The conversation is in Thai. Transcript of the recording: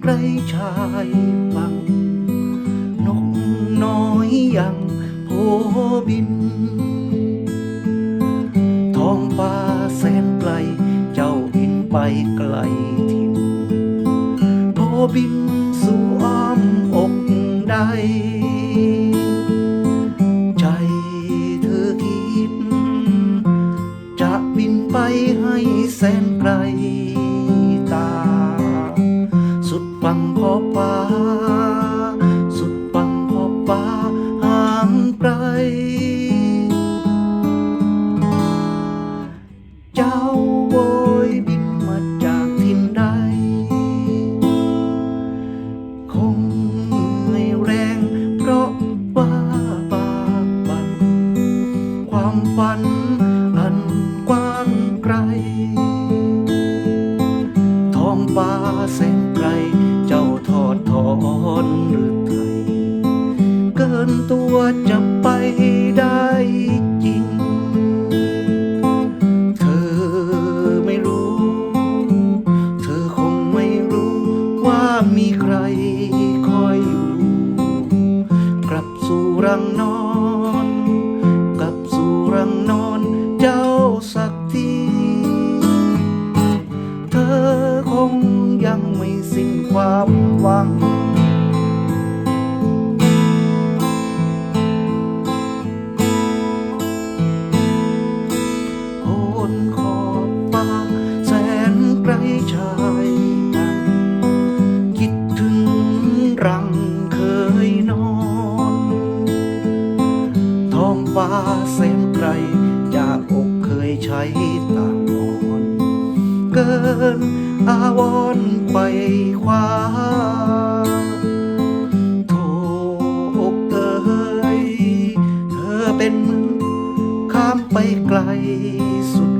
ไกลชายฟังนกน้อยยังโผบิน ท้องฟ้าแสนไกล เจ้าบินไปไกลถิ่นโผบินสู่อ้อมอกใด ใจเธอคิด จะบินไปให้แสนไกล ปังขอบฟ้า สุดปังขอบฟ้าห่างไกล เจ้า นตัวจะไปได้จริง เธอไม่รู้ เธอคงไม่รู้ว่ามีใครคอยอยู่ กลับสู่รังนอน กลับสู่รังนอนเจ้าสักที เธอคงยังไม่สิ้นความ นขอบฟ้าแสนไกลชายมันคิดถึงรังเคยนอน ท้องฟ้าแสนไกลจากอกเคยใช้ตางอนเกินอาวรไปคว้าโทอกเอ่ยเธอเป็นมือข้ามไปไกลสุด